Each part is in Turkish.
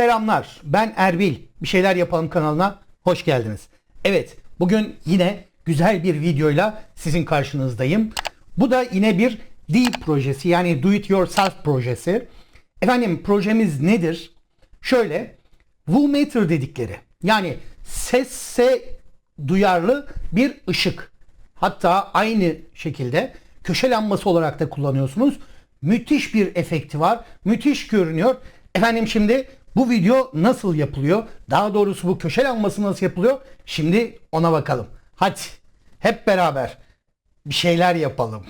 Selamlar. Ben Erbil. Bir şeyler yapalım kanalına hoş geldiniz. Evet, bugün yine güzel bir videoyla sizin karşınızdayım. Bu da yine bir D projesi yani Do It Yourself projesi. Efendim projemiz nedir? Şöyle, Woometer dedikleri yani sesse duyarlı bir ışık. Hatta aynı şekilde köşe lambası olarak da kullanıyorsunuz. Müthiş bir efekti var. Müthiş görünüyor. Efendim şimdi bu video nasıl yapılıyor? Daha doğrusu bu köşe lambası nasıl yapılıyor? Şimdi ona bakalım. Hadi hep beraber bir şeyler yapalım.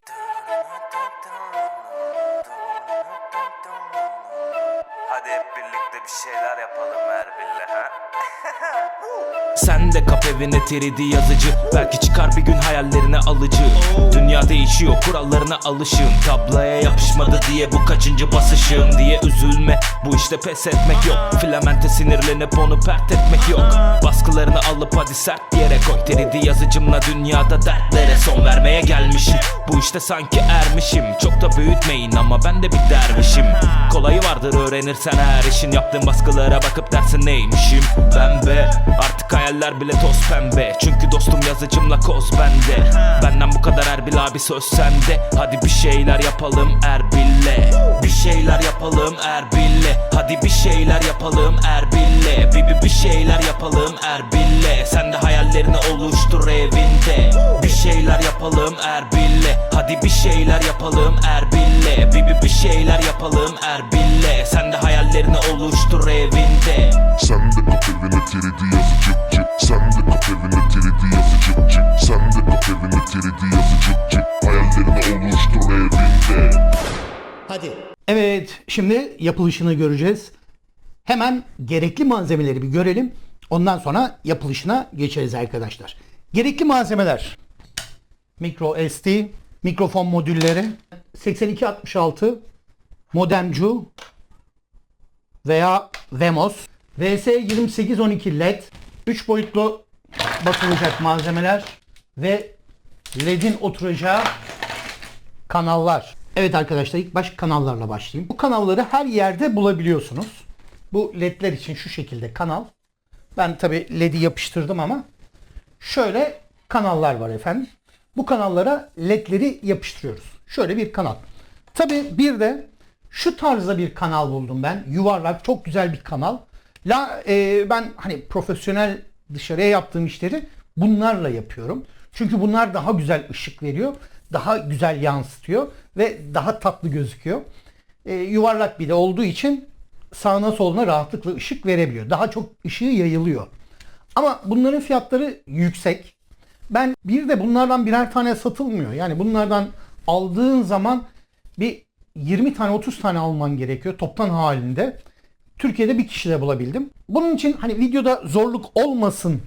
Hadi hep birlikte bir şeyler yapalım Erbil'le ha. Sen de kap evine 3D yazıcı Belki çıkar bir gün hayallerine alıcı Dünya değişiyor kurallarına alışın Tabloya yapışmadı diye bu kaçıncı basışım Diye üzülme. Bu işte pes etmek yok. Filamente sinirlenip onu pert etmek yok. Baskılarını alıp hadi sert yere koy. 3D yazıcımla dünyada dertlere son vermeye gelmişim. Bu işte sanki ermişim. Çok da büyütmeyin ama ben de bir dervişim. Kolayı vardır öğrenirsen her işin. Yaptığın baskılara bakıp dersin neymişim? Ben be. Artık hayaller bile toz pembe. Çünkü dostum yazıcımla koz bende. Benden bu kadar Erbil abi söz sende. Hadi bir şeyler yapalım Erbil'le. Bir şeyler yapalım Erbil'le. Hadi bir şeyler yapalım Erbil'le. Bir, bir, bir şeyler yapalım Erbil'le. Sen de hayallerini oluştur evinde. Bir şeyler yapalım Erbil'le. Hadi bir şeyler yapalım Erbil'le. Bir, bir, bir şeyler yapalım Erbil'le. Sen de hayallerini oluştur evinde. Sen şimdi yapılışını göreceğiz. Hemen gerekli malzemeleri bir görelim. Ondan sonra yapılışına geçeriz arkadaşlar. Gerekli malzemeler. Micro SD, mikrofon modülleri, 8266, modemcu veya VMOS, VS2812 LED, 3 boyutlu basılacak malzemeler ve LED'in oturacağı kanallar. Evet arkadaşlar ilk baş kanallarla başlayayım. Bu kanalları her yerde bulabiliyorsunuz. Bu ledler için şu şekilde kanal. Ben tabi ledi yapıştırdım ama şöyle kanallar var efendim. Bu kanallara ledleri yapıştırıyoruz. Şöyle bir kanal. Tabi bir de şu tarzda bir kanal buldum ben. Yuvarlak çok güzel bir kanal. La e, ben hani profesyonel dışarıya yaptığım işleri bunlarla yapıyorum. Çünkü bunlar daha güzel ışık veriyor. Daha güzel yansıtıyor ve daha tatlı gözüküyor. E, yuvarlak bir de olduğu için sağına soluna rahatlıkla ışık verebiliyor. Daha çok ışığı yayılıyor. Ama bunların fiyatları yüksek. Ben bir de bunlardan birer tane satılmıyor. Yani bunlardan aldığın zaman bir 20 tane 30 tane alman gerekiyor toptan halinde. Türkiye'de bir kişi de bulabildim. Bunun için hani videoda zorluk olmasın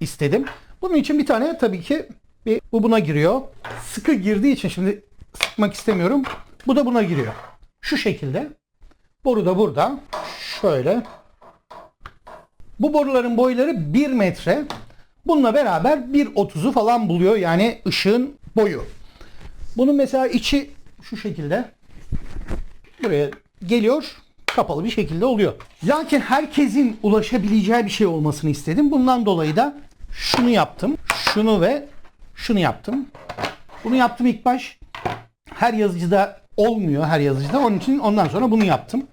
istedim. Bunun için bir tane tabii ki bir bu buna giriyor. Sıkı girdiği için şimdi sıkmak istemiyorum. Bu da buna giriyor. Şu şekilde. Boru da burada. Şöyle. Bu boruların boyları 1 metre. Bununla beraber 1.30'u falan buluyor. Yani ışığın boyu. Bunun mesela içi şu şekilde. Buraya geliyor. Kapalı bir şekilde oluyor. Lakin herkesin ulaşabileceği bir şey olmasını istedim. Bundan dolayı da şunu yaptım. Şunu ve şunu yaptım. Bunu yaptım ilk baş. Her yazıcıda olmuyor her yazıcıda. Onun için ondan sonra bunu yaptım.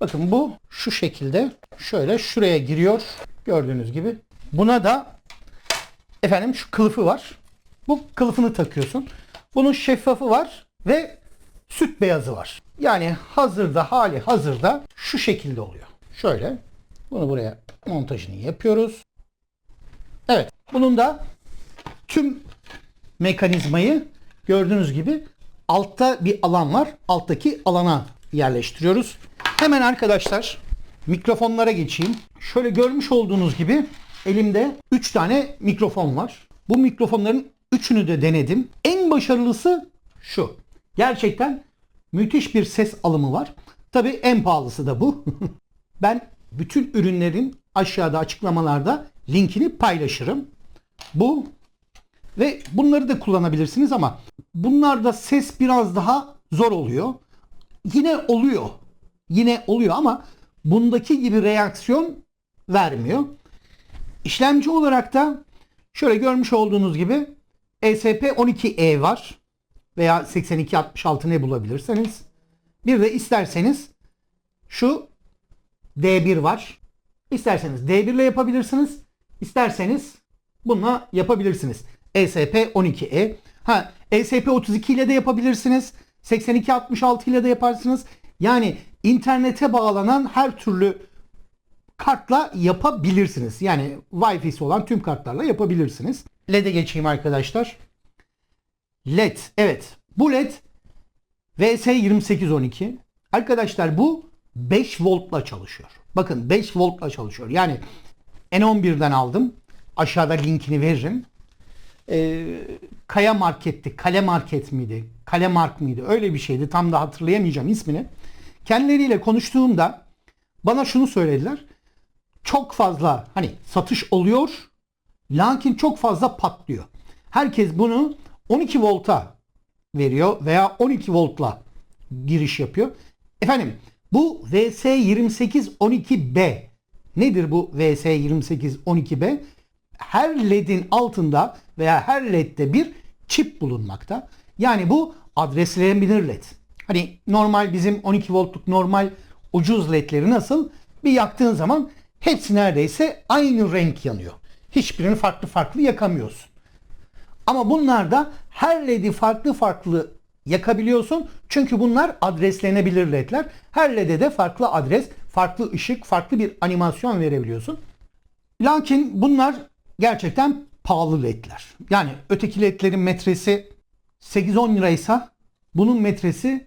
Bakın bu şu şekilde şöyle şuraya giriyor. Gördüğünüz gibi. Buna da efendim şu kılıfı var. Bu kılıfını takıyorsun. Bunun şeffafı var ve süt beyazı var. Yani hazırda hali hazırda şu şekilde oluyor. Şöyle bunu buraya montajını yapıyoruz. Evet bunun da tüm mekanizmayı gördüğünüz gibi altta bir alan var. Alttaki alana yerleştiriyoruz. Hemen arkadaşlar mikrofonlara geçeyim. Şöyle görmüş olduğunuz gibi elimde 3 tane mikrofon var. Bu mikrofonların üçünü de denedim. En başarılısı şu. Gerçekten müthiş bir ses alımı var. Tabii en pahalısı da bu. ben bütün ürünlerin aşağıda açıklamalarda linkini paylaşırım. Bu ve bunları da kullanabilirsiniz ama bunlarda ses biraz daha zor oluyor. Yine oluyor. Yine oluyor ama bundaki gibi reaksiyon vermiyor. İşlemci olarak da şöyle görmüş olduğunuz gibi E ESP12E var veya 8266 ne bulabilirseniz. Bir de isterseniz şu D1 var. İsterseniz D1 ile yapabilirsiniz. İsterseniz bununla yapabilirsiniz. E ESP12E. Ha E ESP32 ile de yapabilirsiniz. 8266 ile de yaparsınız. Yani internete bağlanan her türlü kartla yapabilirsiniz. Yani Wi-Fi'si olan tüm kartlarla yapabilirsiniz. LED'e geçeyim arkadaşlar. LED. Evet. Bu LED VS2812. Arkadaşlar bu 5 voltla çalışıyor. Bakın 5 voltla çalışıyor. Yani N11'den aldım. Aşağıda linkini veririm. Ee, Kaya Market'ti. Kale Market miydi? Kale Mark mıydı? Öyle bir şeydi. Tam da hatırlayamayacağım ismini. Kendileriyle konuştuğumda bana şunu söylediler. Çok fazla hani satış oluyor. Lakin çok fazla patlıyor. Herkes bunu 12 volta veriyor veya 12 voltla giriş yapıyor. Efendim bu VS2812B nedir bu VS2812B? Her LED'in altında veya her LED'de bir çip bulunmakta. Yani bu adreslenebilir LED. Hani normal bizim 12 voltluk normal ucuz LED'leri nasıl? Bir yaktığın zaman hepsi neredeyse aynı renk yanıyor. Hiçbirini farklı farklı yakamıyorsun. Ama bunlarda her LED'i farklı farklı yakabiliyorsun. Çünkü bunlar adreslenebilir LED'ler. Her LED'e de farklı adres, farklı ışık, farklı bir animasyon verebiliyorsun. Lakin bunlar gerçekten pahalı ledler. Yani öteki ledlerin metresi 8-10 liraysa bunun metresi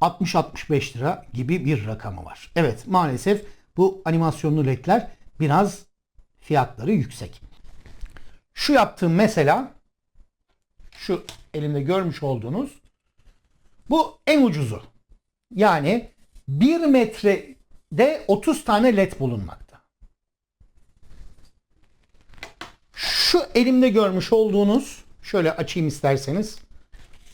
60-65 lira gibi bir rakamı var. Evet maalesef bu animasyonlu ledler biraz fiyatları yüksek. Şu yaptığım mesela şu elimde görmüş olduğunuz bu en ucuzu. Yani 1 metrede 30 tane led bulunmakta. Şu elimde görmüş olduğunuz şöyle açayım isterseniz.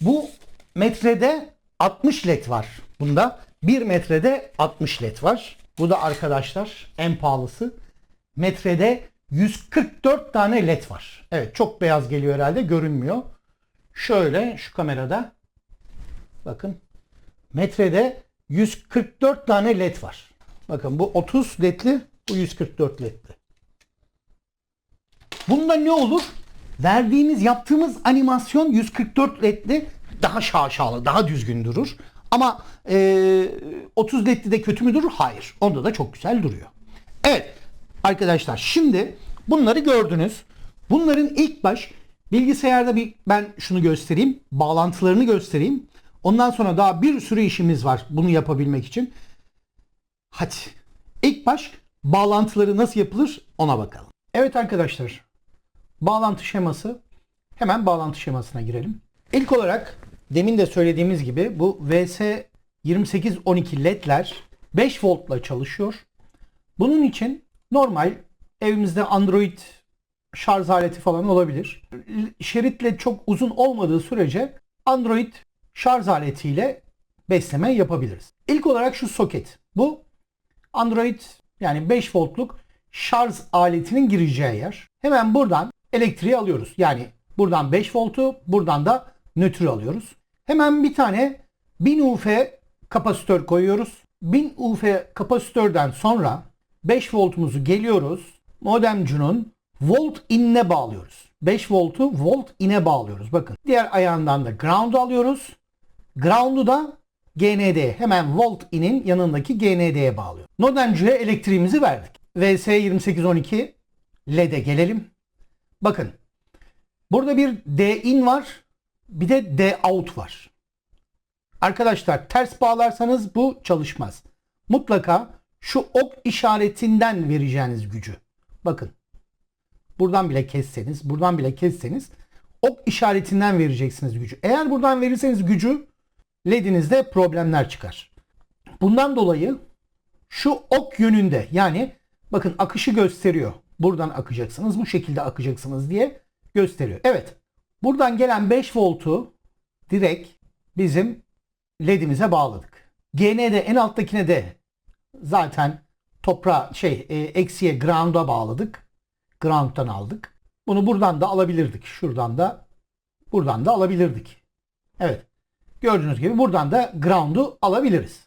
Bu metrede 60 led var. Bunda 1 metrede 60 led var. Bu da arkadaşlar en pahalısı. Metrede 144 tane led var. Evet çok beyaz geliyor herhalde görünmüyor. Şöyle şu kamerada bakın metrede 144 tane led var. Bakın bu 30 ledli bu 144 ledli. Bunda ne olur? Verdiğimiz yaptığımız animasyon 144 ledli daha şaşalı daha düzgün durur. Ama e, 30 ledli de kötü mü durur? Hayır. Onda da çok güzel duruyor. Evet arkadaşlar şimdi bunları gördünüz. Bunların ilk baş bilgisayarda bir ben şunu göstereyim. Bağlantılarını göstereyim. Ondan sonra daha bir sürü işimiz var bunu yapabilmek için. Hadi ilk baş bağlantıları nasıl yapılır ona bakalım. Evet arkadaşlar bağlantı şeması hemen bağlantı şemasına girelim. İlk olarak demin de söylediğimiz gibi bu VS2812 ledler 5 voltla çalışıyor. Bunun için normal evimizde Android şarj aleti falan olabilir. Şeritle çok uzun olmadığı sürece Android şarj aletiyle besleme yapabiliriz. İlk olarak şu soket. Bu Android yani 5 voltluk şarj aletinin gireceği yer. Hemen buradan elektriği alıyoruz. Yani buradan 5 voltu, buradan da nötrü alıyoruz. Hemen bir tane 1000 UF kapasitör koyuyoruz. 1000 UF kapasitörden sonra 5 voltumuzu geliyoruz. Modemcunun volt in'ine bağlıyoruz. 5 voltu volt in'e bağlıyoruz. Bakın diğer ayağından da ground alıyoruz. Ground'u da GND hemen volt in'in yanındaki GND'ye bağlıyor. Modemcuya elektriğimizi verdik. VS2812 LED'e gelelim. Bakın burada bir D in var bir de D out var. Arkadaşlar ters bağlarsanız bu çalışmaz. Mutlaka şu ok işaretinden vereceğiniz gücü. Bakın. Buradan bile kesseniz, buradan bile kesseniz ok işaretinden vereceksiniz gücü. Eğer buradan verirseniz gücü LED'inizde problemler çıkar. Bundan dolayı şu ok yönünde yani bakın akışı gösteriyor. Buradan akacaksınız, bu şekilde akacaksınız diye gösteriyor. Evet. Buradan gelen 5 voltu direkt bizim LED'imize bağladık. GN'de en alttakine de zaten toprağa şey e, eksiye ground'a bağladık. Ground'dan aldık. Bunu buradan da alabilirdik. Şuradan da buradan da alabilirdik. Evet. Gördüğünüz gibi buradan da ground'u alabiliriz.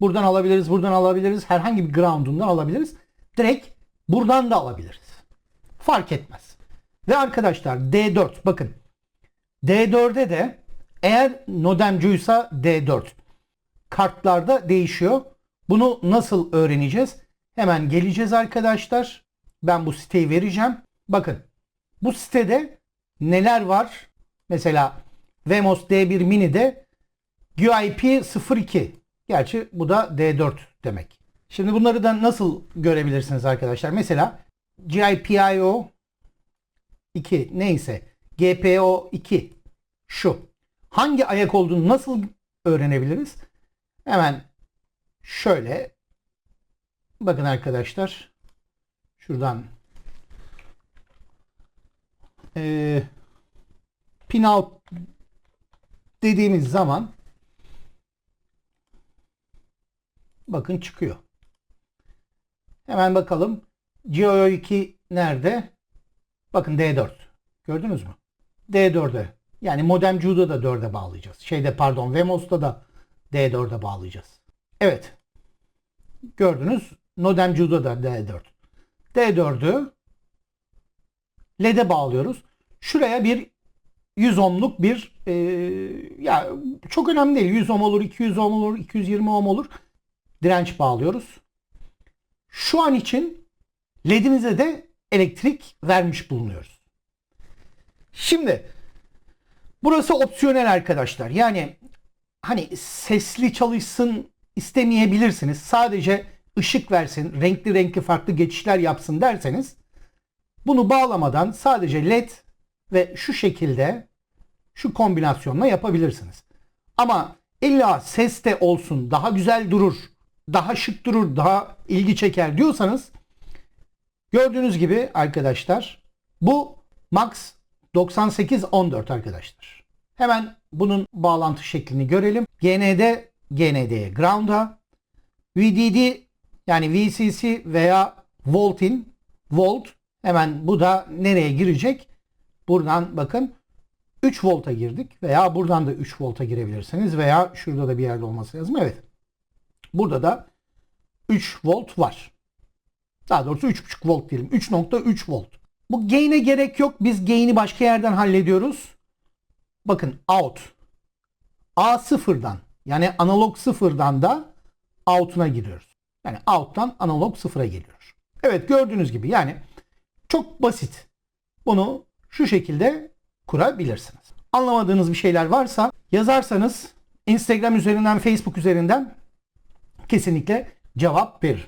Buradan alabiliriz, buradan alabiliriz. Herhangi bir ground'undan alabiliriz. Direkt buradan da alabiliriz. Fark etmez. Ve arkadaşlar D4 bakın. D4'e de eğer nodemcuysa D4 kartlarda değişiyor. Bunu nasıl öğreneceğiz? Hemen geleceğiz arkadaşlar. Ben bu siteyi vereceğim. Bakın bu sitede neler var? Mesela Vemos D1 Mini'de UIP 02. Gerçi bu da D4 demek. Şimdi bunları da nasıl görebilirsiniz arkadaşlar? Mesela GIPIO 2 neyse GPO 2 şu. Hangi ayak olduğunu nasıl öğrenebiliriz? Hemen şöyle bakın arkadaşlar şuradan eee pin out dediğimiz zaman bakın çıkıyor. Hemen bakalım. GO2 nerede? Bakın D4. Gördünüz mü? D4'e. Yani modem Judo da 4'e bağlayacağız. Şeyde pardon Vemos'ta da D4'e bağlayacağız. Evet. Gördünüz. Modem Judo da D4. D4'ü LED'e bağlıyoruz. Şuraya bir 100 ohmluk bir e, ya çok önemli değil. 100 ohm olur, 200 ohm olur, 220 ohm olur. Direnç bağlıyoruz. Şu an için LED'imize de elektrik vermiş bulunuyoruz. Şimdi burası opsiyonel arkadaşlar. Yani hani sesli çalışsın istemeyebilirsiniz. Sadece ışık versin, renkli renkli farklı geçişler yapsın derseniz bunu bağlamadan sadece led ve şu şekilde şu kombinasyonla yapabilirsiniz. Ama illa ses de olsun, daha güzel durur, daha şık durur, daha ilgi çeker diyorsanız gördüğünüz gibi arkadaşlar bu Max 9814 arkadaşlar. Hemen bunun bağlantı şeklini görelim. GND GND'ye ground'a VDD yani VCC veya Volt'in Volt hemen bu da nereye girecek? Buradan bakın 3 volta girdik veya buradan da 3 volta girebilirsiniz veya şurada da bir yerde olması lazım. Evet. Burada da 3 volt var. Daha doğrusu 3.5 volt diyelim. 3.3 volt. Bu gain'e gerek yok. Biz gain'i başka yerden hallediyoruz. Bakın out. A sıfırdan yani analog sıfırdan da out'una giriyoruz. Yani out'tan analog sıfıra geliyor. Evet gördüğünüz gibi yani çok basit. Bunu şu şekilde kurabilirsiniz. Anlamadığınız bir şeyler varsa yazarsanız Instagram üzerinden, Facebook üzerinden kesinlikle cevap veririm.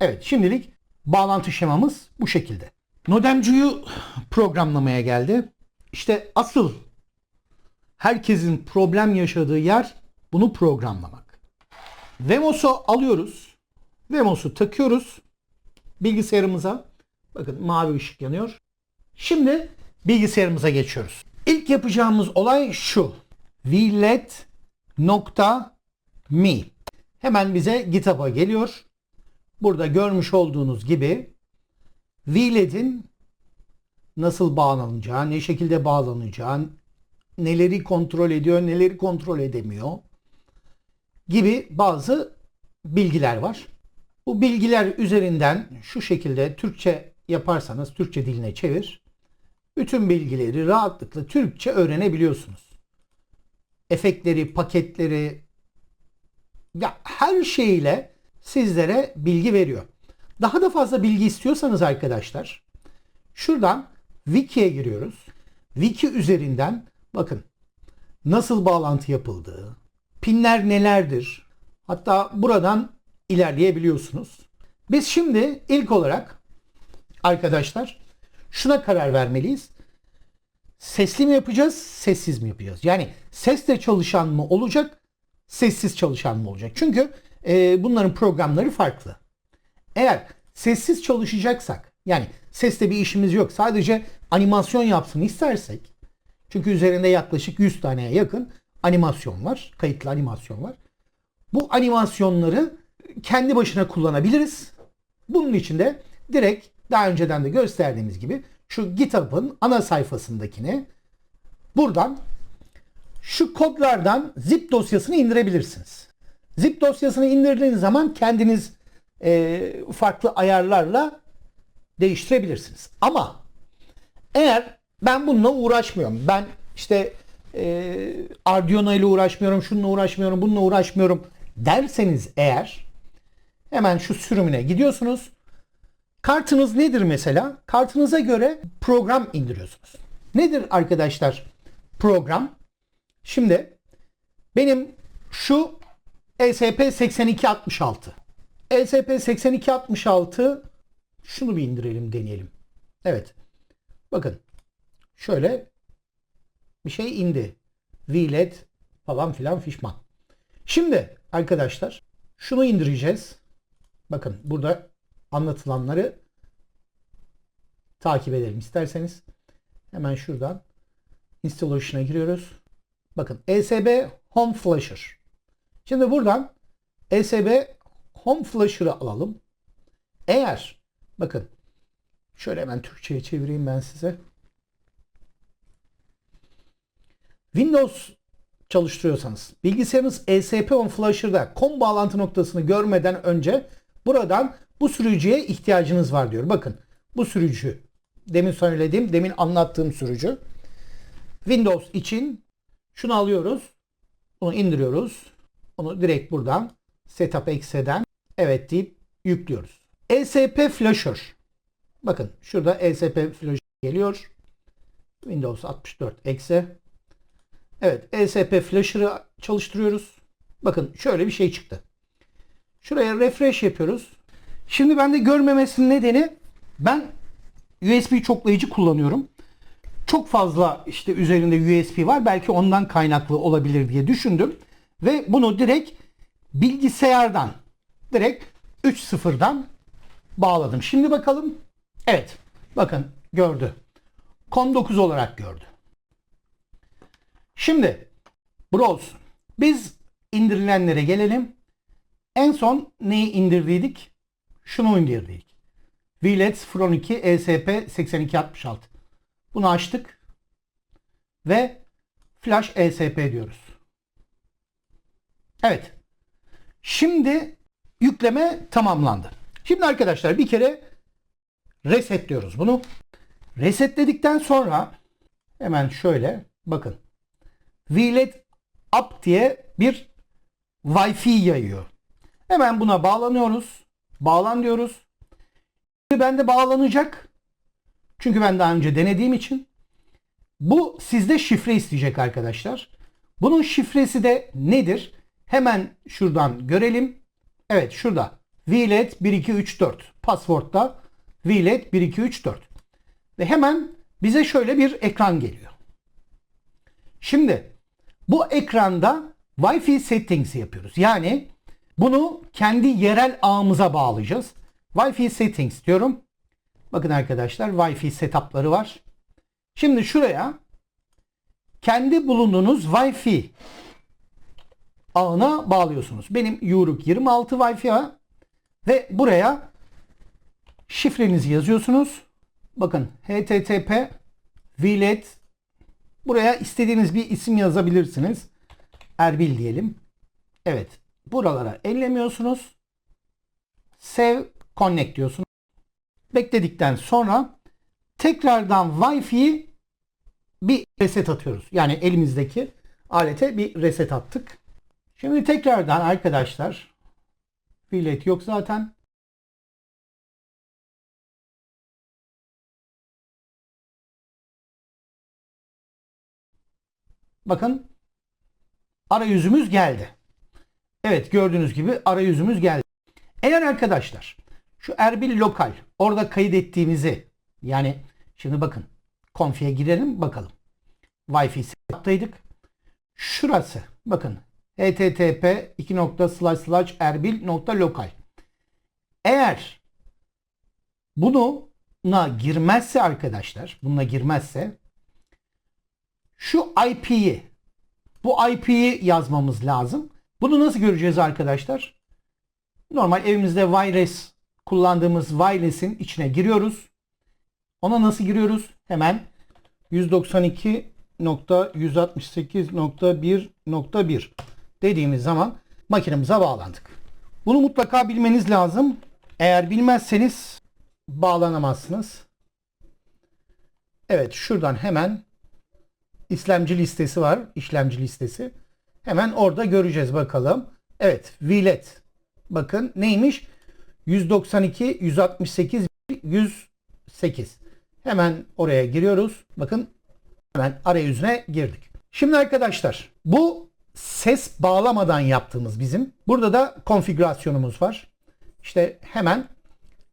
Evet şimdilik bağlantı şemamız bu şekilde. Nodemcuyu programlamaya geldi. İşte asıl herkesin problem yaşadığı yer bunu programlamak. Vemos'u alıyoruz. Vemos'u takıyoruz bilgisayarımıza. Bakın mavi ışık yanıyor. Şimdi bilgisayarımıza geçiyoruz. İlk yapacağımız olay şu. vlet.me Hemen bize GitHub'a geliyor. Burada görmüş olduğunuz gibi VLED'in nasıl bağlanacağı, ne şekilde bağlanacağı, neleri kontrol ediyor, neleri kontrol edemiyor gibi bazı bilgiler var. Bu bilgiler üzerinden şu şekilde Türkçe yaparsanız Türkçe diline çevir. Bütün bilgileri rahatlıkla Türkçe öğrenebiliyorsunuz. Efektleri, paketleri ya her şeyle sizlere bilgi veriyor. Daha da fazla bilgi istiyorsanız arkadaşlar şuradan wiki'ye giriyoruz. Wiki üzerinden bakın nasıl bağlantı yapıldığı, pinler nelerdir. Hatta buradan ilerleyebiliyorsunuz. Biz şimdi ilk olarak arkadaşlar şuna karar vermeliyiz. Sesli mi yapacağız, sessiz mi yapacağız? Yani sesle çalışan mı olacak, sessiz çalışan mı olacak? Çünkü e, bunların programları farklı. Eğer sessiz çalışacaksak, yani sesle bir işimiz yok, sadece animasyon yapsın istersek, çünkü üzerinde yaklaşık 100 taneye yakın animasyon var, kayıtlı animasyon var. Bu animasyonları kendi başına kullanabiliriz. Bunun için de direkt daha önceden de gösterdiğimiz gibi şu GitHub'ın ana sayfasındakini buradan şu kodlardan zip dosyasını indirebilirsiniz. Zip dosyasını indirdiğiniz zaman kendiniz e, farklı ayarlarla değiştirebilirsiniz. Ama eğer ben bununla uğraşmıyorum. Ben işte e, Arduino ile uğraşmıyorum, şununla uğraşmıyorum, bununla uğraşmıyorum derseniz eğer hemen şu sürümüne gidiyorsunuz. Kartınız nedir mesela? Kartınıza göre program indiriyorsunuz. Nedir arkadaşlar program? Şimdi benim şu E ESP8266 ESP8266 şunu bir indirelim deneyelim. Evet. Bakın. Şöyle bir şey indi. VLED falan filan fişman. Şimdi arkadaşlar şunu indireceğiz. Bakın burada anlatılanları takip edelim isterseniz. Hemen şuradan installation'a giriyoruz. Bakın ESB Home Flasher. Şimdi buradan ESB Home Flasher'ı alalım. Eğer bakın şöyle hemen Türkçe'ye çevireyim ben size. Windows çalıştırıyorsanız bilgisayarınız ESP on Flasher'da COM bağlantı noktasını görmeden önce buradan bu sürücüye ihtiyacınız var diyor. Bakın bu sürücü demin söylediğim, demin anlattığım sürücü. Windows için şunu alıyoruz. Bunu indiriyoruz. Onu direkt buradan Setup Exe'den evet deyip yüklüyoruz. ESP Flasher. Bakın şurada ESP Flasher geliyor. Windows 64 exe. Evet ESP Flasher'ı çalıştırıyoruz. Bakın şöyle bir şey çıktı. Şuraya refresh yapıyoruz. Şimdi bende görmemesinin nedeni ben USB çoklayıcı kullanıyorum. Çok fazla işte üzerinde USB var. Belki ondan kaynaklı olabilir diye düşündüm. Ve bunu direkt bilgisayardan direkt 3.0'dan bağladım. Şimdi bakalım. Evet. Bakın gördü. COM 9 olarak gördü. Şimdi browse. Biz indirilenlere gelelim. En son neyi indirdiydik? Şunu indirdik. VLED 012 ESP 8266. Bunu açtık. Ve Flash ESP diyoruz. Evet. Şimdi yükleme tamamlandı. Şimdi arkadaşlar bir kere resetliyoruz bunu. Resetledikten sonra hemen şöyle bakın. VLED Up diye bir Wi-Fi yayıyor. Hemen buna bağlanıyoruz. Bağlan diyoruz. Şimdi bende bağlanacak. Çünkü ben daha önce denediğim için. Bu sizde şifre isteyecek arkadaşlar. Bunun şifresi de nedir? Hemen şuradan görelim. Evet şurada. VLED 1234. Password'da VLED 1234. Ve hemen bize şöyle bir ekran geliyor. Şimdi bu ekranda Wi-Fi settings yapıyoruz. Yani bunu kendi yerel ağımıza bağlayacağız. Wi-Fi settings diyorum. Bakın arkadaşlar Wi-Fi setup'ları var. Şimdi şuraya kendi bulunduğunuz Wi-Fi ağına bağlıyorsunuz. Benim Yuruk 26 Wi-Fi ağı ve buraya şifrenizi yazıyorsunuz. Bakın http vlet buraya istediğiniz bir isim yazabilirsiniz. Erbil diyelim. Evet. Buralara ellemiyorsunuz. Save connect diyorsunuz. Bekledikten sonra tekrardan Wi-Fi'yi bir reset atıyoruz. Yani elimizdeki alete bir reset attık. Şimdi tekrardan arkadaşlar Filet yok zaten. Bakın arayüzümüz geldi. Evet gördüğünüz gibi arayüzümüz geldi. Eğer arkadaşlar şu Erbil Lokal orada kaydettiğimizi yani şimdi bakın konfiye girelim bakalım. Wi-Fi setup'taydık. Şurası bakın http erbil.lokal Eğer buna girmezse arkadaşlar bununla girmezse şu IP'yi bu IP'yi yazmamız lazım. Bunu nasıl göreceğiz arkadaşlar? Normal evimizde virus kullandığımız wireless'in içine giriyoruz. Ona nasıl giriyoruz? Hemen 192.168.1.1 dediğimiz zaman makinemize bağlandık. Bunu mutlaka bilmeniz lazım. Eğer bilmezseniz bağlanamazsınız. Evet şuradan hemen işlemci listesi var. işlemci listesi. Hemen orada göreceğiz bakalım. Evet VLED. Bakın neymiş? 192, 168, 108. Hemen oraya giriyoruz. Bakın hemen arayüzüne girdik. Şimdi arkadaşlar bu ses bağlamadan yaptığımız bizim. Burada da konfigürasyonumuz var. İşte hemen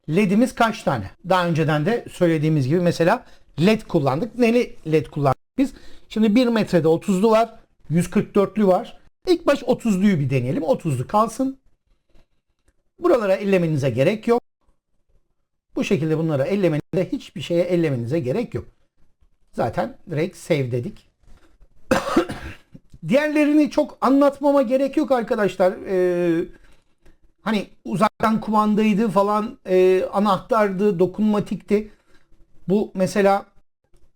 LED'imiz kaç tane? Daha önceden de söylediğimiz gibi mesela LED kullandık. Neli LED kullandık biz? Şimdi 1 metrede 30'lu var. 144'lü var. İlk baş 30'luyu bir deneyelim. 30'lu kalsın. Buralara ellemenize gerek yok. Bu şekilde bunlara ellemenize hiçbir şeye ellemenize gerek yok. Zaten direkt save dedik. Diğerlerini çok anlatmama gerek yok arkadaşlar. Ee, hani uzaktan kumandaydı falan, e, anahtardı, dokunmatikti. Bu mesela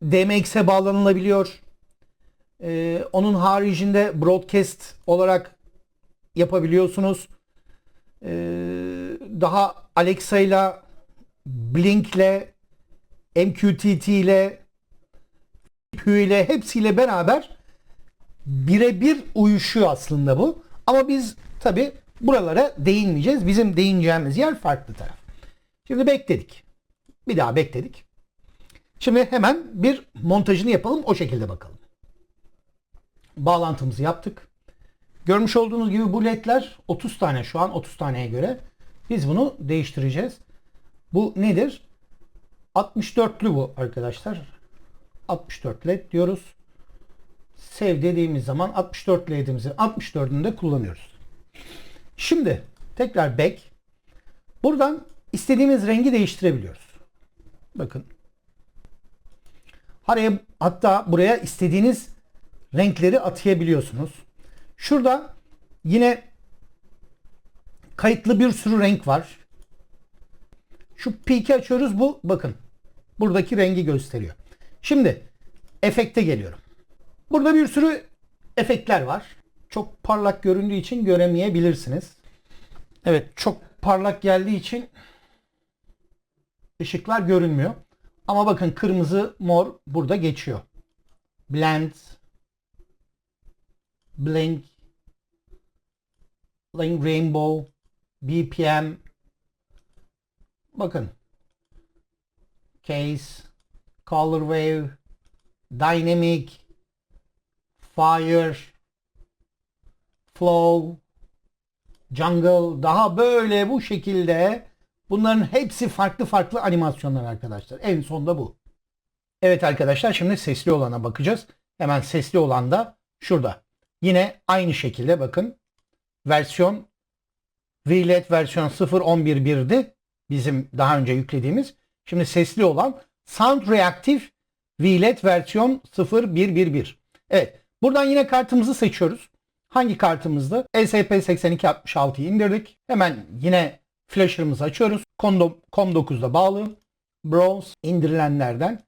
DMX'e bağlanılabiliyor. Ee, onun haricinde broadcast olarak yapabiliyorsunuz. Ee, daha Alexa ile Blink ile MQTT ile Hue ile hepsiyle beraber birebir uyuşuyor aslında bu. Ama biz tabi buralara değinmeyeceğiz. Bizim değineceğimiz yer farklı taraf. Şimdi bekledik. Bir daha bekledik. Şimdi hemen bir montajını yapalım. O şekilde bakalım. Bağlantımızı yaptık. Görmüş olduğunuz gibi bu ledler 30 tane şu an 30 taneye göre. Biz bunu değiştireceğiz. Bu nedir? 64'lü bu arkadaşlar. 64 led diyoruz. Sev dediğimiz zaman 64 ledimizin 64'ünü de kullanıyoruz. Şimdi tekrar back. Buradan istediğimiz rengi değiştirebiliyoruz. Bakın. Araya, hatta buraya istediğiniz renkleri atayabiliyorsunuz. Şurada yine kayıtlı bir sürü renk var. Şu peak'i açıyoruz. Bu bakın. Buradaki rengi gösteriyor. Şimdi efekte geliyorum. Burada bir sürü efektler var. Çok parlak göründüğü için göremeyebilirsiniz. Evet çok parlak geldiği için ışıklar görünmüyor. Ama bakın kırmızı mor burada geçiyor. Blend Blink Blink Rainbow BPM Bakın Case Color Wave Dynamic Fire Flow Jungle daha böyle bu şekilde bunların hepsi farklı farklı animasyonlar arkadaşlar. En sonda bu. Evet arkadaşlar şimdi sesli olana bakacağız. Hemen sesli olan da şurada. Yine aynı şekilde bakın versiyon VLED versiyon 0.11.1'di. Bizim daha önce yüklediğimiz. Şimdi sesli olan Sound Reactive VLED versiyon 0.1.1.1. Evet. Buradan yine kartımızı seçiyoruz. Hangi kartımızdı? ESP8266'yı indirdik. Hemen yine flasher'ımızı açıyoruz. COM9'da bağlı. Browse indirilenlerden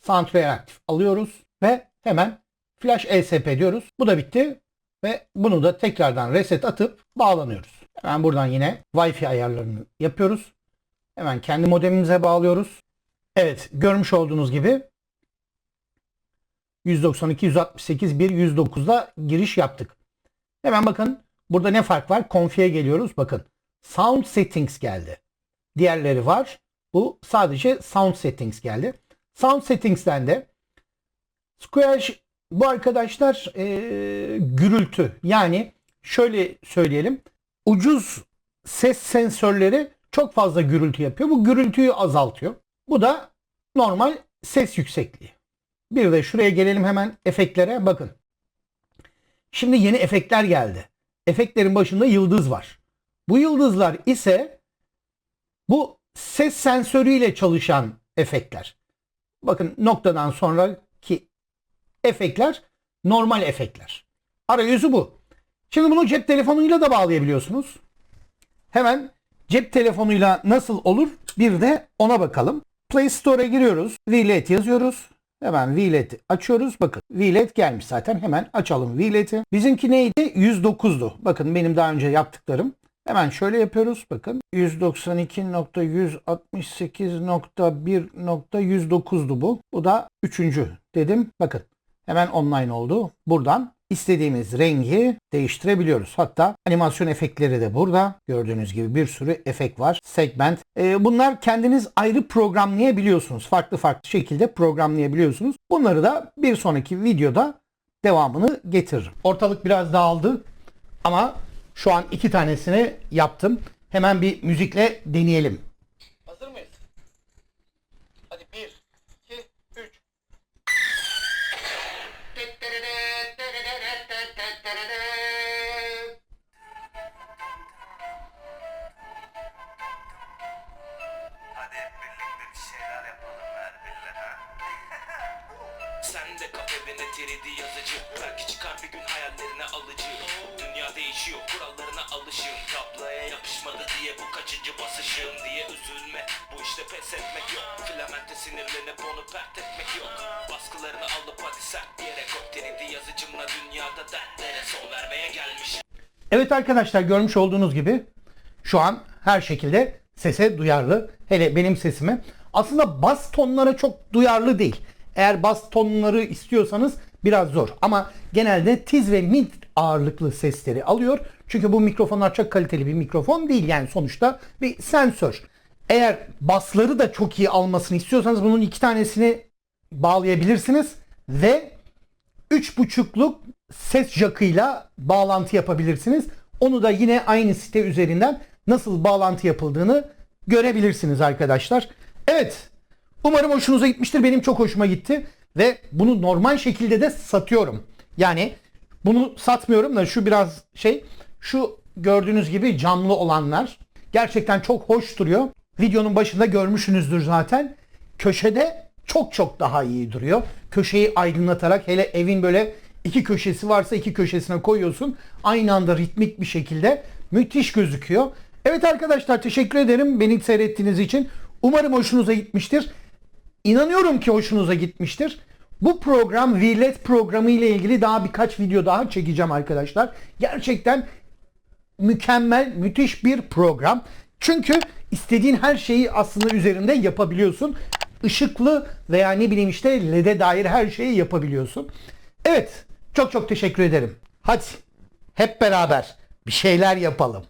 Sound Reactive alıyoruz ve hemen Flash ESP diyoruz. Bu da bitti ve bunu da tekrardan reset atıp bağlanıyoruz. Hemen buradan yine Wi-Fi ayarlarını yapıyoruz. Hemen kendi modemimize bağlıyoruz. Evet görmüş olduğunuz gibi 192, 168, 1, 109'da giriş yaptık. Hemen bakın burada ne fark var? Config'e geliyoruz. Bakın Sound Settings geldi. Diğerleri var. Bu sadece Sound Settings geldi. Sound Settings'ten de Square bu arkadaşlar e, gürültü. Yani şöyle söyleyelim. Ucuz ses sensörleri çok fazla gürültü yapıyor. Bu gürültüyü azaltıyor. Bu da normal ses yüksekliği. Bir de şuraya gelelim hemen efektlere bakın. Şimdi yeni efektler geldi. Efektlerin başında yıldız var. Bu yıldızlar ise bu ses sensörüyle çalışan efektler. Bakın noktadan sonraki efektler normal efektler. Arayüzü bu. Şimdi bunu cep telefonuyla da bağlayabiliyorsunuz. Hemen Cep telefonuyla nasıl olur? Bir de ona bakalım. Play Store'a giriyoruz. VLED yazıyoruz. Hemen VLED'i açıyoruz. Bakın VLED gelmiş zaten. Hemen açalım VLED'i. Bizimki neydi? 109'du. Bakın benim daha önce yaptıklarım. Hemen şöyle yapıyoruz. Bakın 192.168.1.109'du bu. Bu da üçüncü dedim. Bakın hemen online oldu. Buradan istediğimiz rengi değiştirebiliyoruz. Hatta animasyon efektleri de burada. Gördüğünüz gibi bir sürü efekt var. Segment. Ee, bunlar kendiniz ayrı programlayabiliyorsunuz. Farklı farklı şekilde programlayabiliyorsunuz. Bunları da bir sonraki videoda devamını getiririm. Ortalık biraz dağıldı ama şu an iki tanesini yaptım. Hemen bir müzikle deneyelim. Arkadaşlar görmüş olduğunuz gibi şu an her şekilde sese duyarlı. Hele benim sesime. Aslında bas tonlara çok duyarlı değil. Eğer bas tonları istiyorsanız biraz zor. Ama genelde tiz ve mid ağırlıklı sesleri alıyor. Çünkü bu mikrofonlar çok kaliteli bir mikrofon değil. Yani sonuçta bir sensör. Eğer basları da çok iyi almasını istiyorsanız bunun iki tanesini bağlayabilirsiniz. Ve 3.5'luk ses jackıyla bağlantı yapabilirsiniz. Onu da yine aynı site üzerinden nasıl bağlantı yapıldığını görebilirsiniz arkadaşlar. Evet. Umarım hoşunuza gitmiştir. Benim çok hoşuma gitti ve bunu normal şekilde de satıyorum. Yani bunu satmıyorum da şu biraz şey şu gördüğünüz gibi camlı olanlar gerçekten çok hoş duruyor. Videonun başında görmüşsünüzdür zaten. Köşede çok çok daha iyi duruyor. Köşeyi aydınlatarak hele evin böyle iki köşesi varsa iki köşesine koyuyorsun. Aynı anda ritmik bir şekilde müthiş gözüküyor. Evet arkadaşlar teşekkür ederim beni seyrettiğiniz için. Umarım hoşunuza gitmiştir. İnanıyorum ki hoşunuza gitmiştir. Bu program VLED programı ile ilgili daha birkaç video daha çekeceğim arkadaşlar. Gerçekten mükemmel, müthiş bir program. Çünkü istediğin her şeyi aslında üzerinde yapabiliyorsun. Işıklı veya ne bileyim işte LED'e dair her şeyi yapabiliyorsun. Evet, çok çok teşekkür ederim. Hadi hep beraber bir şeyler yapalım.